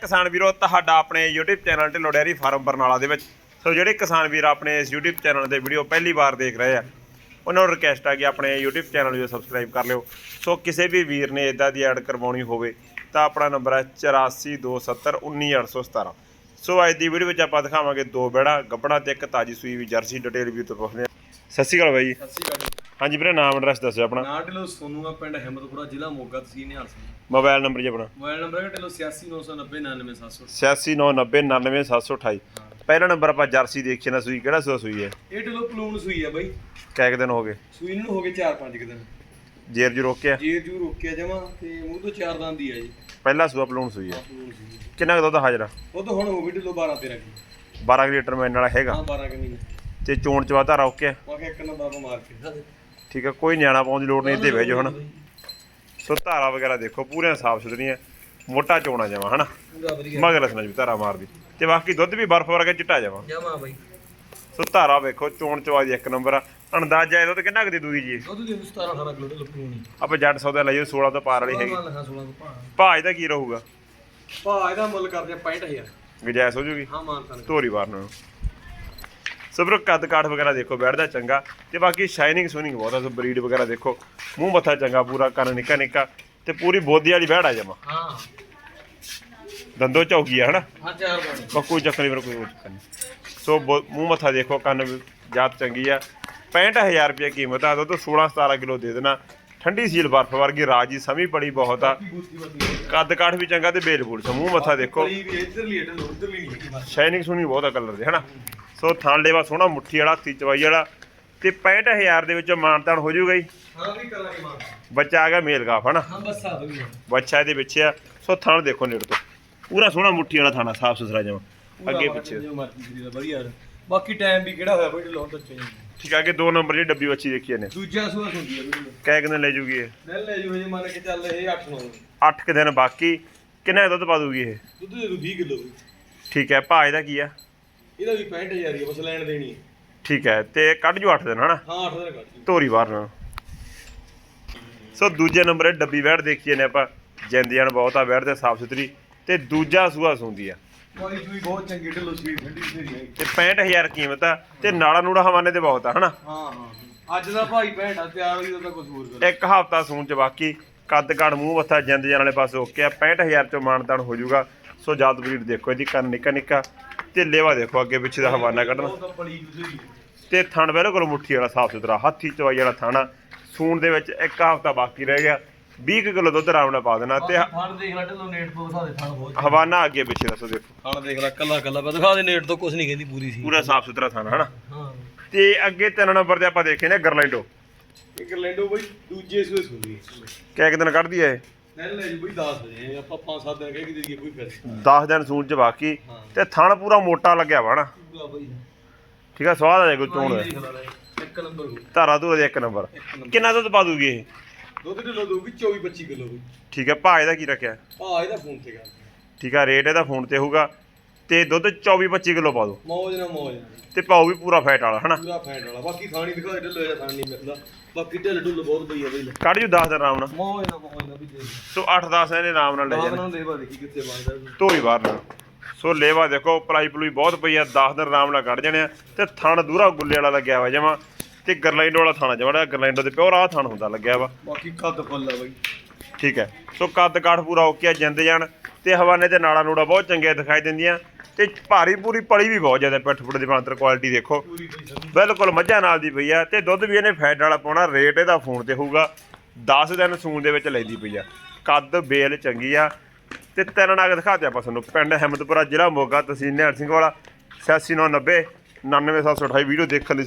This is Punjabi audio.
ਕਿਸਾਨ ਵੀਰੋ, ਤੁਹਾਡਾ ਆਪਣੇ YouTube channel Dhillon Loderi farm Barnala ਦੇ ਵਿੱਚ। ਸੋ ਜਿਹੜੇ ਕਿਸਾਨ ਵੀਰ ਆਪਣੇ ਇਸ YouTube ਚੈਨਲ ਦੇ ਵੀਡੀਓ ਪਹਿਲੀ ਵਾਰ ਦੇਖ ਰਹੇ ਆ, ਉਹਨਾਂ ਨੂੰ ਰਿਕਵੈਸਟ ਆ ਕਿ ਆਪਣੇ YouTube ਚੈਨਲ ਨੂੰ ਸਬਸਕ੍ਰਾਈਬ ਕਰ ਲਿਓ। ਸੋ ਕਿਸੇ ਵੀ ਵੀਰ ਨੇ ਇਦਾਂ ਦੀ ਐਡ ਕਰਵਾਉਣੀ ਹੋਵੇ, ਤਾਂ ਆਪਣਾ ਨੰਬਰ ਹੈ 8427191817 ਸੋ ਅੱਜ ਦੀ ਵੀਡੀਓ ਵਿੱਚ ਆਪਾਂ ਦਿਖਾਵਾਂਗੇ ਦੋ ਬੇੜਾ, ਗੱਬੜਾ ਤੇ ਇੱਕ ਤਾਜੀ ਸੂਈ ਵੀ ਜਰਸੀ ਡਿਟੇਲ ਵੀ ਤੋਂ ਪੁੱਛਦੇ ਆ ਸਤਿ ਸ਼੍ਰੀ ਅਕਾਲ ਬਾਈ ਸਤਿ ਸ਼੍ਰੀ ਅਕਾਲ ਜੀ। ਹਾਂਜੀ ਵੀਰੇ ਨਾਮ ਐਡਰੈਸ ਦੱਸਿਓ ਆਪਣਾ। ਨਾਂ ਢਿੱਲੋਂ ਸੋਨੂ ਆ ਪਿੰਡ ਹਿੰਮਤਪੁਰਾ ਜ਼ਿਲ੍ਹਾ ਮੋਗਾ ਤਹਿਸੀਲ ਨਿਹਾਲ ਸਿੰਘ। ਮੋਬਾਈਲ ਨੰਬਰ ਜੀ ਆਪਣਾ। ਮੋਬਾਈਲ ਨੰਬਰ ਹੈ ਢਿੱਲੋਂ 8699099700 8699090728 ਪਹਿਲਾ ਨੰਬਰ ਆਪਾਂ ਜਰਸੀ ਦੇਖੀ ਨਾ ਸੂਈ ਕਿਹੜਾ ਸੂਆ ਸੂਈ ਹੈ? ਇਹ ਢਿੱਲੋਂ ਪਲੂਨ ਸੂਈ ਆ ਬਾਈ। ਕਿੰਨੇ ਕੁ ਦਿਨ ਹੋ ਗਏ? ਸੂਈ ਨੂੰ ਹੋ ਗਏ 4-5 ਦਿਨ। ਜੇਰ ਜੂ ਰੋਕਿਆ? ਜੇਰ ਜੂ ਰੋਕਿਆ ਜਮਾ ਤੇ ਮੂੰਹ ਤੋਂ ਚਾਰ ਦੰਦ ਦੀ ਆ ਜੀ। ਪਹਿਲਾ ਸੂਆ ਸੂਈ ਹੈ। ਪਲੂਨ ਸੂਈ ਆ। ਕਿੰਨਾ ਕੁ ਦੁੱਧ ਹਾਜ਼ਰ ਆ ਉਹ ਤਾਂ ਹੁਣ ਹੋ ਗਈ ਢਿੱਲੋਂ 12-13 ਕੀ 12 ਕੁ ਲੀਟਰ ਮੈਨ ਵਾਲਾ ਹੈਗਾ। ਹਾਂ 12 ਕਿ ਮਹੀਨੇ। ਤੇ ਚੋਣ ਚਵਾ ਧਾਰਾ ਓਕੇ ਆ। ਮੈਂ ਇੱਕ ਨੰਬਰ ਮਾਰ ਕੇ ਠੀਕ ਹੈ ਕੋਈ ਨਿਆਣਾ ਪਾਉਣ ਦੀ ਲੋੜ ਨਹੀਂ ਤੇ ਵੇਜੋ ਹਣ ਸੋ ਧਾਰਾ ਵਗੈਰਾ ਦੇਖੋ ਪੂਰੀਆਂ ਸਾਫ਼ ਸੁਥਰੀਆਂ ਮੋਟਾ ਚੋਣਾ ਜਾਵਾ ਹਨਾ। ਪੂਰਾ ਵਧੀਆ। ਮਗਰ ਰਸਨਾ ਵੀ ਧਾਰਾ ਮਾਰਦੀ। ਤੇ ਬਾਕੀ ਦੁੱਧ ਵੀ ਬਰਫ ਵਰਗਾ ਚਿੱਟਾ ਜਾਵਾ। ਜਮਾ ਬਾਈ। ਸੋ ਧਾਰਾ ਵੇਖੋ ਚੋਣ ਚਵਾ ਦੀ ਇੱਕ ਨੰਬਰ ਆ। ਅੰਦਾਜ਼ਾ ਇਹਦਾ ਤੇ ਕਿੰਨਾ ਕੁ ਦੇ ਦੂਗੀ ਜੀ? ਦੁੱਧ ਦੇ 17-18 ਕਿਲੋ ਢਿੱਲੋਂ ਪਲੂਨ ਹੀ ਆਪਾਂ ਜੱਟ ਸੌਦਾ ਲਈਓ 16 ਤੋਂ ਪਾਰ ਵਾਲੀ ਹੈਗੀ। ਮੈਂ ਲਿਖਾ 16 ਤੋਂ ਭਾਅ ਭਾਅ ਇਹਦਾ ਕੀ ਰਹੂਗਾ? ਭਾਅ ਇਹਦਾ ਮੁੱਲ ਕਰਦੇ ਆ 65000 ਗੁਜਾਇਸ਼ ਹੋ ਜੂਗੀ? ਹਾਂ ਮਾਨਤਾ ਧੋਰੀ ਵਾਰ ਨੂੰ। ਸੋ ਵੀਰੋ ਕੱਦ ਕਾਠ ਵਗੈਰਾ ਦੇਖੋ ਬੈਠਦਾ ਚੰਗਾ। ਤੇ ਬਾਕੀ ਸ਼ਾਈਨਿੰਗ ਸੋਨਿੰਗ ਬਹੁਤ ਆ ਸੋ ਬਰੀਡ ਵਗੈਰਾ ਦੇਖੋ। ਮੂੰਹ ਮੱਥਾ ਚੰਗਾ ਪੂਰਾ ਕੰਨ ਨਿੱਕਾ ਨਿੱਕਾ ਤੇ ਪੂਰੀ ਬੋਦੀ ਵਾਲੀ ਬੈੜ ਆ ਜਮਾ। ਹਾਂ। ਦੰਦੋ ਚੌਕੀ ਆ ਹਨਾ? ਹਾਂ ਚਾਰ ਬਾਣੀ ਬਸ ਕੋਈ ਚੱਕਰ ਨਹੀਂ ਵੀਰੋ ਕੋਈ ਚੱਕਰ ਨਹੀਂ। ਸੋ ਬੋ- ਮੂੰਹ ਮੱਥਾ ਦੇਖੋ ਕੰਨ ਜਾਤ ਚੰਗੀ ਆ। 65000 ਰੁਪਏ ਕੀਮਤ ਆ ਦੁੱਧ 16 17 ਕਿਲੋ ਦੇ ਦੇਣਾ। ਠੰਡੀ ਸੀਲ ਬਰਫ ਵਰਗੀ ਰਾਜੀ ਸਮੀ ਬੜੀ ਬਹੁਤ ਆ। ਬੂਤੀ ਬੂਤੀ ਕੱਦ ਕਾਠ ਵੀ ਚੰਗਾ ਤੇ ਬੇਲ ਬੂਲ ਸੋ ਮੂੰਹ ਮੱਥਾ ਦੇਖੋ। ਵੀ ਨਹੀਂ ਹੈਗੀ ਬਸ ਸ਼ਾਈਨਿੰਗ ਸੁਣੀ ਬਹੁਤ ਆ ਕਲਰ ਦੇ ਹਨਾ? ਸੋ ਥਣ ਲੇਵਾ ਸੋਹਣਾ ਮੁੱਠੀ ਵਾਲਾ ਹੱਥੀ ਚਵਾਈ ਵਾਲਾ। ਤੇ 65000 ਦੇ ਵਿੱਚੋਂ ਮਾਨਤਾਨ ਹੋ ਜਾਊਗਾ ਜੀ। ਹਾਂ ਵੀ ਕਰਾਂਗੇ ਮਾਂ ਬੱਚਾ ਆ ਗਿਆ ਮੇਲ ਗਾਫ ਹਨਾ? ਹਾਂ ਬਸ ਆ ਬਈ ਬੱਚਾ ਇਹਦੇ ਵਿੱਚ ਆ। ਸੋ ਥਣ ਦੇਖੋ ਨੇੜ ਤੋਂ। ਪੂਰਾ ਸੋਹਣਾ ਮੁੱਠੀ ਵਾਲਾ ਥਾਣਾ ਸਾਫ਼ ਸੁਥਰਾ ਜਮਾ ਅੱਗੇ ਪਿੱਛੇ। ਜੋ ਮਰਜ਼ੀ ਕਰੀ ਦਾ ਵਧੀਆ ਯਾਰ। ਬਾਕੀ ਟਾਈਮ ਵੀ ਕਿਹੜਾ ਹੋਇਆ ਬਈ ਲੋਨ ਤੋਂ ਚਾਹੀਦਾ ਠੀਕ ਆ ਕਿ ਦੋ ਨੰਬਰ ਦੀ ਡੱਬੀ ਬੱਚੀ ਦੇਖੀ ਨੇ ਦੂਜਾ ਸੂਆ ਹੁੰਦੀ ਹੈ ਕਹਿ ਕਿੰਨੇ ਲੈ ਜੂਗੀ ਇਹ? ਲੈ ਲੈ ਜੂ ਜੇ ਮੰਨ ਕੇ ਚੱਲ ਇਹ 8 9 8 ਕੁ ਦਿਨ ਬਾਕੀ ਕਿੰਨਾ ਦੁੱਧ ਪਾ ਦੂਗੀ ਇਹ? ਦੁੱਧ ਦੇ ਦੂ 20 ਕਿਲੋ। ਠੀਕ ਹੈ ਭਾਅ ਇਹਦਾ ਕੀ ਆ? ਇਹਦਾ ਵੀ 65000 ਹੀ ਆ ਬਸ ਲੈਣ ਦੇਣੀ ਹੈ ਠੀਕ ਹੈ ਤੇ ਕੱਢ ਜੂ 8 ਦਿਨ ਹਨਾ? ਹਾਂ 8 ਦਿਨ ਕੱਢ ਧੋਰੀ ਬਾਹਰ ਨਾਲ ਸੋ ਦੂਜੇ ਨੰਬਰ ਇਹ ਡੱਬੀ ਵੈੜ ਦੇਖੀਏ ਨੇ ਆਪਾਂ। ਜਿੰਦ ਜਾਨ ਬਹੁਤ ਆ ਵੈੜ ਤੇ ਸਾਫ਼ ਸੁਥਰੀ। ਤੇ ਦੂਜਾ ਸੂਆ ਸੁੰਦੀ ਆ। ਕੋਈ ਸੂਈ ਬਹੁਤ ਚੰਗੀ ਢਿੱਲੋ ਸੂਈ ਠੰਡੀ ਸੂਈ ਹੈ। ਤੇ 65000 ਕੀਮਤ ਆ ਤੇ ਨਾੜਾ ਨੂੜਾ ਹਵਾਨੇ ਤੇ ਬਹੁਤ ਆ ਹਨਾ? ਹਾਂ ਹਾਂ ਅੱਜ ਦਾ ਭਾਈ ਭੈਂਡਾ ਤਿਆਰ ਹੋਈ ਉਹਦਾ ਕੁਝ ਹੋਰ ਕਰ। ਇੱਕ ਹਫਤਾ ਸੂਣ ਚ ਬਾਕੀ। ਕੱਦ ਕਾੜ ਮੂੰਹ ਮੱਥਾ ਜਿੰਦ ਜਾਨ ਵਾਲੇ ਪਾਸੇ ਓਕੇ ਆ। 65000 ਚੋਂ ਮਾਨਤਾਨ ਹੋ ਜਾਊਗਾ ਸੋ ਜਾਤ ਬਰੀਡ ਦੇਖੋ ਇਹਦੀ ਕੰਨ ਨਿੱਕਾ ਨਿੱਕਾ ਤੇ ਲੇਵਾ ਦੇਖੋ ਅੱਗੇ ਪਿੱਛੇ ਦਾ ਹਵਾਨਾ ਕੱਢਣਾ। ਤਾਂ ਥਣ ਬਿਲਕੁਲ ਮੁੱਠੀ ਵਾਲਾ ਸਾਫ਼ ਸੁਥਰਾ ਹੱਥੀ ਚਵਾਈ ਵਾਲਾ ਥਾਣਾ ਸੂਣ ਦੇ ਵਿੱਚ ਇੱਕ ਹਫਤਾ ਬਾਕੀ ਰਹਿ ਗਿਆ। 20 ਕਿਲੋ ਦੁੱਧ ਆਰਾਮ ਨਾਲ ਪਾ ਦੇਣਾ ਤੇ ਥਣ ਦੇਖ ਲੈ ਢਿੱਲੋ ਨੇਟ ਤੋਂ ਦਿਖਾ ਦੇ ਥਣ ਬਹੁਤ। ਹਵਾਨਾ ਅੱਗੇ ਪਿੱਛੇ ਦੱਸੋ ਦੇਖੋ। ਥਣ ਦੇਖ ਲੈ ਕੱਲਾ ਕੱਲਾ ਬਸ ਦਿਖਾ ਦੇ ਨੇਟ ਤੋਂ ਕੁਝ ਨਹੀਂ ਕਹਿੰਦੀ ਪੂਰੀ ਸੀ। ਪੂਰਾ ਸਾਫ਼ ਸੁਥਰਾ ਥਾਣਾ ਹਨਾ? ਤੇ ਅੱਗੇ ਤਿੰਨ ਨੰਬਰ ਤੇ ਆਪਾਂ ਦੇਖੇ ਨੇ ਗਰਲੈਂਡੋ। ਇਹ ਗਰਲੈਂਡੋ ਬਈ ਦੂਜੇ ਸੂਏ ਸੁਣੀ ਕਿਆ ਇੱਕ ਦਿਨ ਕੱਢਦੀ ਐ ਲੈ ਜੀ ਬਈ 10 ਵਜੇ ਆਪਾਂ 5-7 ਦਿਨ ਕਹਿ ਕੇ ਦੇ ਦਈਏ ਕੋਈ ਫਾਇਦਾ 10 ਦਿਨ ਸੂਣ ਚ ਬਾਕੀ। ਤੇ ਥਣ ਪੂਰਾ ਮੋਟਾ ਲੱਗਿਆ ਵਾ ਨਾ। ਪੂਰਾ ਬਈ। ਠੀਕ ਆ ਸਵਾਦ ਆ ਜਾਏ ਕੋਈ ਚੋਣ। ਦਾ। ਇੱਕ ਨੰਬਰ ਧਾਰਾ ਧੂਰਾ ਦੇ ਇੱਕ ਨੰਬਰ। ਕਿੰਨਾ ਦੁੱਧ ਪਾ ਦੂਗੀ ਇਹ? ਦੁੱਧ ਢਿੱਲੋ ਦਊਗੀ 24-25 ਕਿਲੋ ਬਈ। ਠੀਕ ਹੈ ਭਾਅ ਇਹਦਾ ਕੀ ਰੱਖਿਆ? ਆ ਇਹਦਾ ਫੋਨ ਤੇ ਗੱਲ ਠੀਕ ਆ ਰੇਟ ਇਹਦਾ ਫੋਨ ਤੇ ਹੋਊਗਾ। ਤੇ ਦੁੱਧ 24 25 ਕਿਲੋ ਪਾ ਦੋ। ਮੌਜ ਨਾ ਮੌਜ ਨਾਲ। ਤੇ ਪਾਉ ਵੀ ਪੂਰਾ ਫੈਟ ਵਾਲਾ ਹਨਾ? ਪੂਰਾ ਫੈਂਟ ਵਾਲਾ। ਬਾਕੀ ਖਾਣੀ ਦਿਖਾ ਢਿੱਲੋ ਜਾਂ ਖਾਣ ਨਹੀਂ ਮਿਲਦਾ। ਬਾਕੀ ਢਿੱਲ ਢੁੱਲ ਬਹੁਤ ਬਈ ਆ ਬਈ। ਲੈ ਕੱਢ ਜੂ 10 ਦਿਨ ਆਰਾਮ ਨਾਲ। ਮੌਜ ਨਾ ਮੌਜ ਨਾ ਵੀ ਦੇ ਸੋ 8-10 ਇਹਨੇ ਆਰਾਮ ਨਾਲ ਲੈ ਬਾਹਰ ਜਾਣੇ। ਨਾਲ ਦੇਵਾ ਦੇਖੀ ਕਿੱਥੇ ਬਣਦਾ। ਧੋਈ ਬਾਹਰ ਨਾਲ। ਸੋ ਲੇਵਾ ਦੇਖੋ ਪਲਾਈ ਪਲੂਈ ਬਹੁਤ ਪਈ ਆ 10 ਦਿਨ ਆਰਾਮ ਨਾਲ ਕੱਢ ਜਾਣੇ ਆ ਤੇ ਥਣ ਦੂਰਾ ਗੁੱਲੇ ਵਾਲਾ ਲੱਗਿਆ ਵਾ ਜਮਾ ਤੇ ਗਰਲੈਂਡੋ ਵਾਲਾ ਥਾਣਾ ਜਮਾ ਗਰਲੈਂਡੋ ਦੇ ਪਿਓਰ ਆ ਥਣ ਹੁੰਦਾ ਲੱਗਿਆ ਵਾ। ਬਾਕੀ ਕੱਦ ਫੁੱਲ ਆ ਬਈ। ਠੀਕ ਹੈ। ਸੋ ਕੱਦ ਕਾਠ ਪੂਰਾ ਓਕੇ ਆ ਜਿੰਦ ਜਾਣ ਤੇ ਹਵਾਨੇ ਤੇ ਨਾੜਾ ਨੂੜਾ ਬਹੁਤ ਚੰਗੇ ਦਿਖਾਈ ਦਿੰਦੀਆਂ ਤੇ ਭਾਰੀ ਪੂਰੀ ਪਲੀ ਵੀ ਬਹੁਤ ਜ਼ਿਆਦਾ ਪਿੱਠ ਪੁੱਠ ਦੀ ਬਾਂਤਰ ਕੁਆਲਿਟੀ ਦੇਖੋ। ਬਿਲਕੁਲ ਮੱਝਾਂ ਨਾਲ ਦੀ ਪਈ ਆ ਤੇ ਦੁੱਧ ਵੀ ਇਹਨੇ ਫੈਟ ਵਾਲਾ ਪਾਉਣਾ ਰੇਟ ਇਹਦਾ ਫੋਨ ਤੇ ਹੋਊਗਾ 10 ਦਿਨ ਸੂਣ ਦੇ ਵਿੱਚ ਲੈਂਦੀ ਪਈ ਆ। ਕੱਦ ਬੇਲ ਚੰਗੀ ਆ ਤੇ ਤਿੰਨ ਨਾਗ ਦਿਖਾਤੇ ਆਪਾਂ ਤੁਹਾਨੂੰ। ਪਿੰਡ ਹਿੰਮਤਪੁਰਾ ਜ਼ਿਲ੍ਹਾ ਮੋਗਾ, ਤਹਿਸੀਲ ਨਿਹਾਲ ਸਿੰਘ ਵਾਲਾ 8690 99728 ਵੀਡੀਓ ਦੇਖਣ ਲਈ